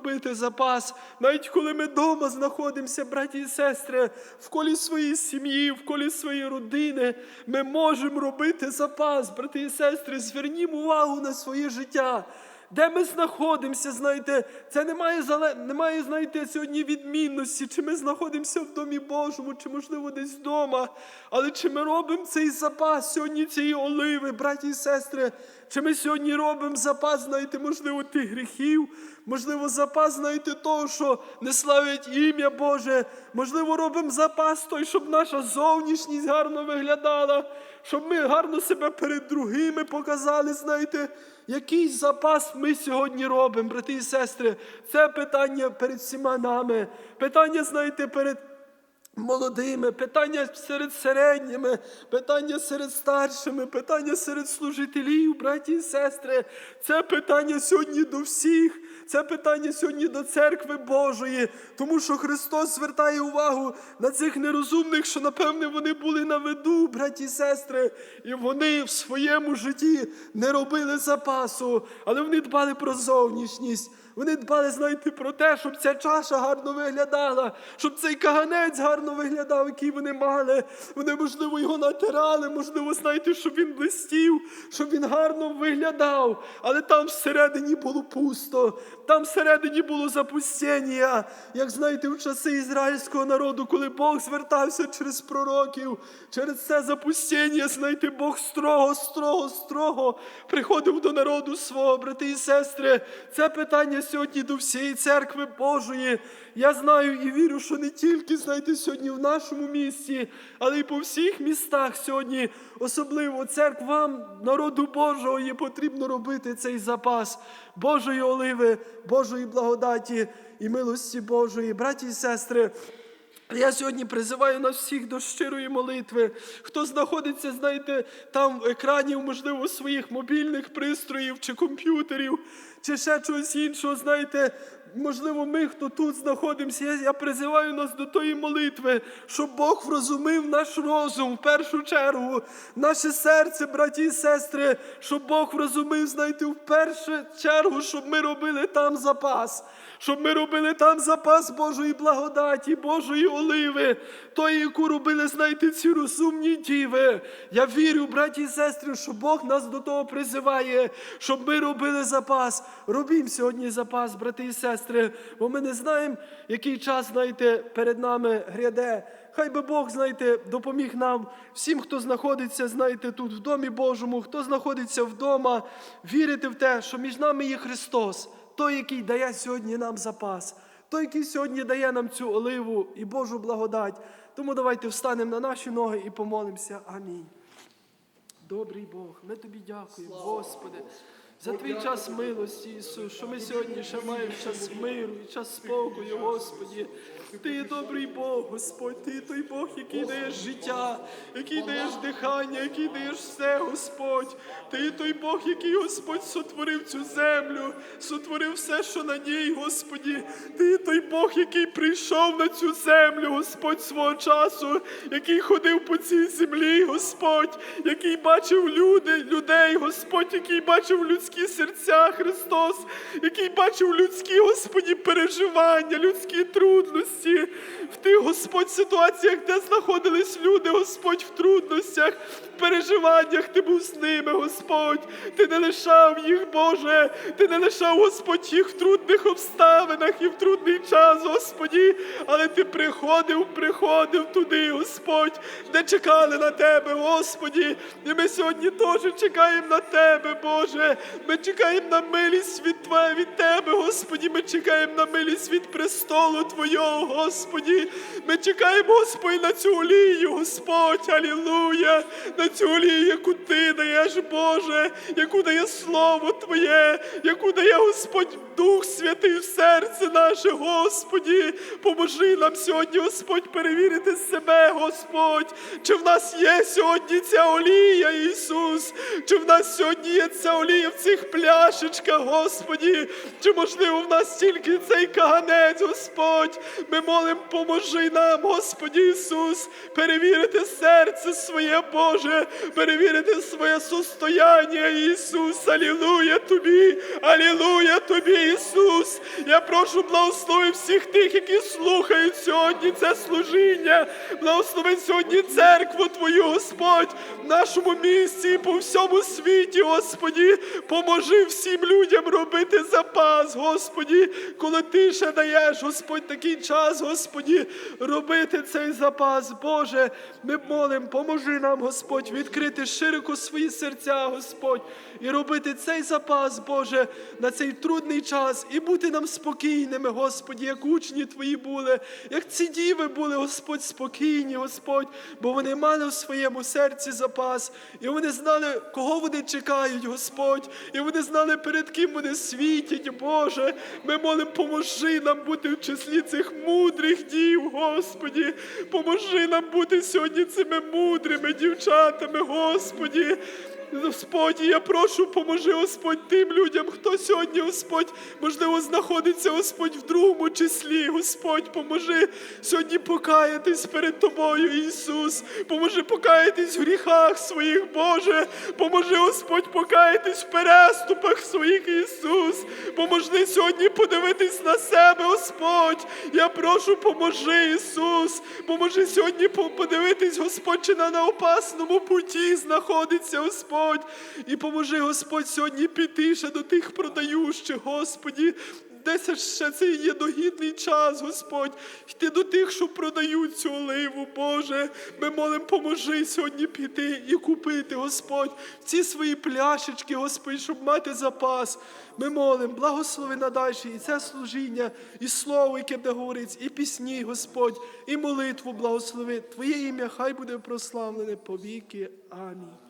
робити запас, навіть коли ми вдома знаходимося, браті і сестри, в колі своєї сім'ї, в колі своєї родини, ми можемо робити запас, брати і сестри, звернімо увагу на своє життя. Де ми знаходимося, знаєте, це немає, немає, знаєте, сьогодні відмінності, чи ми знаходимося в Домі Божому, чи, можливо, десь вдома. Але чи ми робимо цей запас сьогодні цієї оливи, браті і сестри, чи ми сьогодні робимо запас, знаєте, можливо, тих гріхів, можливо, запас, знаєте, того, що не славить ім'я Боже, можливо, робимо запас той, щоб наша зовнішність гарно виглядала, щоб ми гарно себе перед другими показали, знаєте. Який запас ми сьогодні робимо, брати і сестри? Це питання перед всіма нами. Питання, знаєте, перед молодими, питання серед середніми, питання серед старшими, питання серед служителів, браті і сестри. Це питання сьогодні до всіх. Це питання сьогодні до церкви Божої, тому що Христос звертає увагу на цих нерозумних, що напевне вони були на виду, браті і сестри, і вони в своєму житті не робили запасу, але вони дбали про зовнішність. Вони дбали, знаєте, про те, щоб ця чаша гарно виглядала, щоб цей каганець гарно виглядав, який вони мали. Вони, можливо, його натирали, можливо, знаєте, щоб він блистів, щоб він гарно виглядав. Але там всередині було пусто, там всередині було запустіння. Як знаєте, в часи ізраїльського народу, коли Бог звертався через пророків, через це запустіння, знаєте, Бог строго, строго, строго приходив до народу свого, брати і сестри. Це питання сьогодні до всієї церкви Божої. Я знаю і вірю, що не тільки, знаєте, сьогодні в нашому місті, але й по всіх містах сьогодні, особливо церквам народу Божого, є потрібно робити цей запас Божої оливи, Божої благодаті і милості Божої. Браті і сестри, я сьогодні призиваю нас всіх до щирої молитви. Хто знаходиться, знаєте, там екранів, можливо, своїх мобільних пристроїв чи комп'ютерів, чи ще чогось іншого, знаєте, можливо, ми, хто тут знаходимося, я, я призиваю нас до тої молитви, щоб Бог врозумив наш розум в першу чергу, наше серце, браті і сестри, щоб Бог врозумив, знаєте, в першу чергу, щоб ми робили там запас щоб ми робили там запас Божої благодаті, Божої оливи, тої, яку робили, знаєте, ці розумні діви. Я вірю, браті і сестри, що Бог нас до того призиває, щоб ми робили запас. Робім сьогодні запас, брати і сестри, бо ми не знаємо, який час, знаєте, перед нами гряде. Хай би Бог, знаєте, допоміг нам, всім, хто знаходиться, знаєте, тут в Домі Божому, хто знаходиться вдома, вірити в те, що між нами є Христос той, який дає сьогодні нам запас, той, який сьогодні дає нам цю оливу і Божу благодать. Тому давайте встанемо на наші ноги і помолимося. Амінь. Добрий Бог, ми тобі дякуємо, Господи, за твій час милості, Ісус, що ми сьогодні ще маємо час миру і час спокою, Господі. Ти є добрий Бог, Господь, ти той Бог, який даєш життя, який даєш дихання, який даєш все, Господь. Ти є той Бог, який Господь сотворив цю землю, сотворив все, що на ній, Господі. Ти є той Бог, який прийшов на цю землю, Господь, свого часу, який ходив по цій землі, Господь, який бачив люди, людей, Господь, який бачив людські серця, Христос, який бачив людські, Господі, переживання, людські трудності. В тих, Господь, ситуаціях, де знаходились люди, Господь, в трудностях, в переживаннях, ти був з ними, Господь. Ти не лишав їх, Боже, ти не лишав, Господь, їх в трудних обставинах і в трудний час, Господі. Але ти приходив, приходив туди, Господь, де чекали на Тебе, Господі. І ми сьогодні теж чекаємо на Тебе, Боже. Ми чекаємо на милість від Твоє, від Тебе, Господі. Ми чекаємо на милість від престолу Твого, Господі. Ми чекаємо, Господь, на цю олію, Господь, Алілуя, на цю олію, яку Ти даєш, Боже, яку дає Слово Твоє, яку дає Господь Дух Святий в серце наше, Господі. Поможи нам сьогодні, Господь, перевірити себе, Господь. Чи в нас є сьогодні ця олія, Ісус? Чи в нас сьогодні є ця олія в цих пляшечках, Господі, чи можливо в нас тільки цей каганець, Господь. Ми молимо, поможи нам, Господі Ісус, перевірити серце своє Боже, перевірити своє состояння, Ісус. Алілуя Тобі, Алілуя Тобі, Ісус. Я прошу благослови всіх тих, які слухають сьогодні це служіння. Благослови сьогодні церкву Твою, Господь, в нашому місті і по всьому світі, Господі. Поможи всім людям робити запас, Господі, коли ти ще даєш, Господь, такий час, Господі, робити цей запас. Боже, ми молимо, поможи нам, Господь, відкрити широко свої серця, Господь, і робити цей запас, Боже, на цей трудний час і бути нам спокійними, Господі, як учні Твої були, як ці діви були, Господь, спокійні, Господь, бо вони мали в своєму серці запас, і вони знали, кого вони чекають, Господь, і вони знали, перед ким вони світіть, Боже. Ми молимо, поможи нам бути в числі цих мудрих дів, Господі. Поможи нам бути сьогодні цими мудрими дівчатами, Господі. Господь, я прошу, поможи, Господь, тим людям, хто сьогодні, Господь, можливо, знаходиться, Господь, в другому числі. Господь, поможи сьогодні покаятись перед Тобою, Ісус. Поможи покаятись в гріхах своїх, Боже. Поможи, Господь, покаятись в переступах своїх, Ісус. Поможи сьогодні подивитись на себе, Господь. Я прошу, поможи, Ісус. Поможи сьогодні подивитись, Господь, чи на неопасному путі знаходиться, Господь. І поможи, Господь, сьогодні піти ще до тих продаючих, Господі. Десь ще цей є догідний час, Господь, йти до тих, що продають цю оливу, Боже. Ми молимо, поможи сьогодні піти і купити, Господь, ці свої пляшечки, Господь, щоб мати запас. Ми молимо, благослови надальше і це служіння, і слово, яке буде говориться, і пісні, Господь, і молитву благослови. Твоє ім'я хай буде прославлене повіки. Амінь.